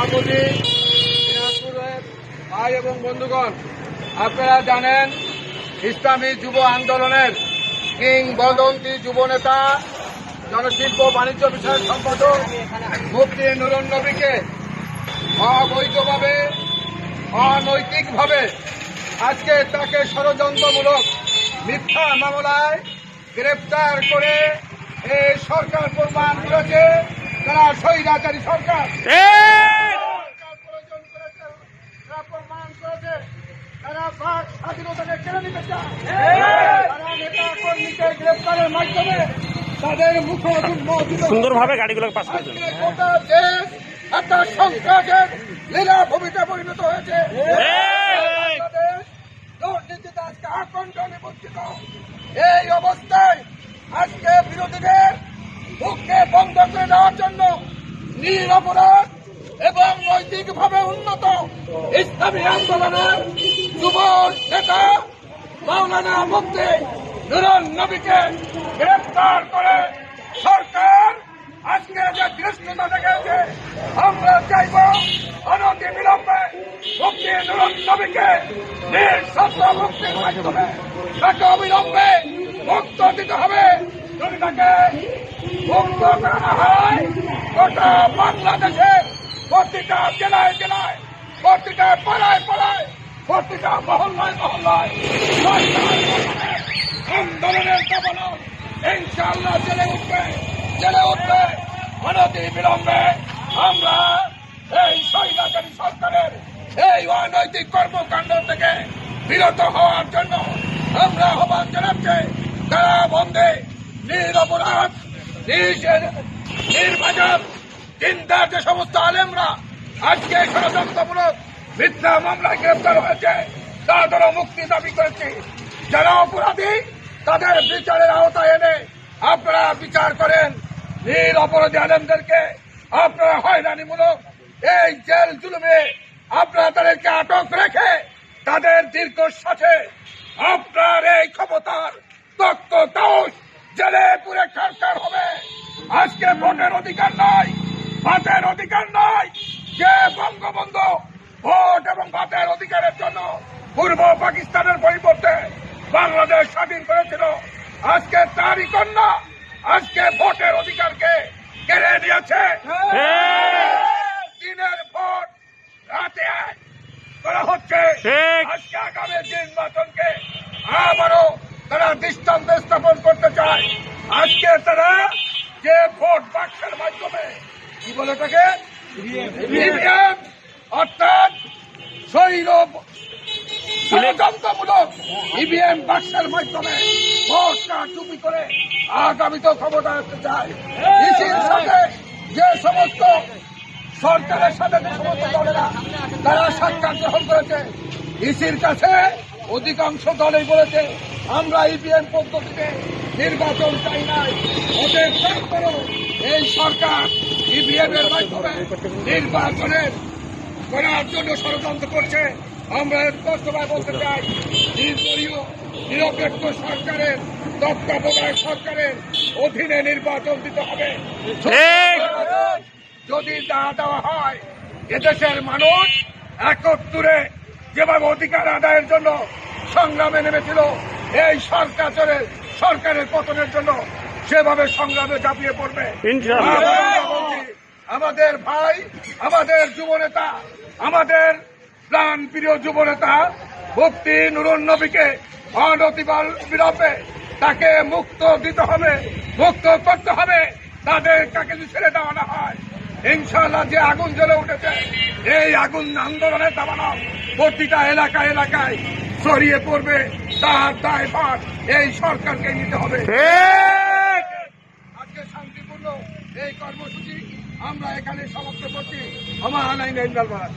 সভাপতি ভাই এবং বন্ধুগণ, আপনারা জানেন ইসলামী যুব আন্দোলনের কিংবদন্তি যুব নেতা জনশিল্প বাণিজ্য বিষয়ক সম্পাদক মুফতি নুরুন নবীকে অবৈধভাবে, অনৈতিকভাবে আজকে তাকে ষড়যন্ত্রমূলক মিথ্যা মামলায় গ্রেপ্তার করে এই সরকার প্রমাণ করেছে তারা সরকার। সরকার প্রয়োজন করেছে, তারা প্রমাণ করেছে, তারা স্বাধীনতাকে কেড়ে নিতে চায়। তারা নেতা কর্মীকে গ্রেপ্তারের মাধ্যমে তাদের মুখ সুন্দরভাবে গাড়িগুলো পাস করে। গোটা দেশ একটা পরিণত হয়েছে। বাংলাদেশ দুর্নীতিতে আজকে আকণ্ঠ নিবঞ্চিত এই অবস্থায় আজকে বিরোধীদের মুখকে বন্ধ করে দেওয়ার জন্য নিরপরাধ এবং নৈতিকভাবে উন্নত ইসলামী আন্দোলনের যুব নেতা মাওলানা মুক্তি নুরুন নবীকে গ্রেফতার করে সরকার। আজকে যে দৃষ্টতা দেখেছে আমরা চাইব অনতি বিলম্বে মুক্তি নুরুন নবীকে নিঃশব্দ মুক্তির মাধ্যমে তাকে অবিলম্বে মুক্ত দিতে হবে। যদি তাকে মুক্ত করা হয়। গোটা বাংলাদেশে প্রতিটা জেলায় জেলায়, প্রতিটা পাড়ায় পাড়ায়, প্রতিটা মহল্লায় মহল্লায় আন্দোলনের দাবানল। ইনশাআল্লাহ জেলে উঠবে জেলে উঠবে। অনতি বিলম্বে আমরা এই স্বৈরাচারী সরকারের এই অনৈতিক কর্মকাণ্ড থেকে বিরত হওয়ার জন্য আমরা আহ্বান জানাচ্ছি, তারা বন্ধে নিরপরাধ নিজ- নির্বাচন চিন্তার যে সমস্ত আলেমরা আজকে ষড়যন্ত্রমূলক মিথ্যা মামলায় গ্রেপ্তার হয়েছে তাদেরও মুক্তি দাবি করেছি। যারা অপরাধী, তাদের বিচারের আওতায় এনে আপনারা বিচার করেন। নির অপরাধী আলেমদেরকে আপনারা হয়রানিমূলক এই জেল জুলুমে আপনারা তাদেরকে আটক রেখে তাদের দীর্ঘ সাথে আপনার এই ক্ষমতার তত্ত্ব দোষ জেলে পুরে কারকার হবে। আজকে ভোটের অধিকার নাই ভাতের অধিকার নাই। যে বঙ্গবন্ধু? ভোট এবং ভাতের অধিকারের জন্য পূর্ব পাকিস্তানের পরিবর্তে বাংলাদেশ স্বাধীন করেছিল। আজকে তারই কন্যা আজকে ভোটের অধিকারকে কেড়ে নিয়েছে। দিনের ভোট রাতে করা হচ্ছে। আজকে আগামী নির্বাচনকে আবারও তারা দৃষ্টান্ত স্থাপন করতে চায়। আজকে তারা যে ভোট বাক্সের মাধ্যমে, কি বলে তাকে অর্থাৎ শৈর ষড়যন্ত্রমূলক ইভিএম বাক্সের মাধ্যমে ভোটটা চুপি করে আগামীতে ক্ষমতা আসতে চায়। ইসির সাথে যে সমস্ত সরকারের সাথে যে সমস্ত দলেরা, তারা সাক্ষাৎ গ্রহণ করেছে ইসির কাছে অধিকাংশ দলেই বলেছে, আমরা ইভিএম পদ্ধতিতে নির্বাচন চাই নাই। ওদের তারপরও এই সরকার ইভিএম এর মাধ্যমে নির্বাচনের করার জন্য ষড়যন্ত্র করছে। আমরা স্পষ্টভাবে বলতে চাই নির্দলীয় নিরপেক্ষ সরকারের তত্ত্বাবধায়ক সরকারের অধীনে নির্বাচন দিতে হবে। যদি না দেওয়া হয় এদেশের মানুষ একত্রে যেভাবে অধিকার আদায়ের জন্য সংগ্রামে নেমেছিল এই সরকারের সরকারের পতনের জন্য সেভাবে সংগ্রামে ঝাঁপিয়ে পড়বে। আমাদের ভাই আমাদের যুবনেতা আমাদের প্রাণ প্রিয় যুবনেতা ভক্তি নুরুন নবীকে অনতিবাল বিলম্বে তাকে মুক্ত দিতে হবে মুক্ত করতে হবে। তাদের তাকে ছেড়ে দেওয়া না হয় ইনশাআল্লাহ যে আগুন জ্বলে উঠেছে এই আগুন আন্দোলনের দাবানো প্রতিটা এলাকা এলাকায় ছড়িয়ে পড়বে তার দায় ভার এই সরকারকে নিতে হবে। আজকে শান্তিপূর্ণ এই কর্মসূচি আমরা এখানে সমাপ্ত করছি। আমার আনাই ইন্দালবাদ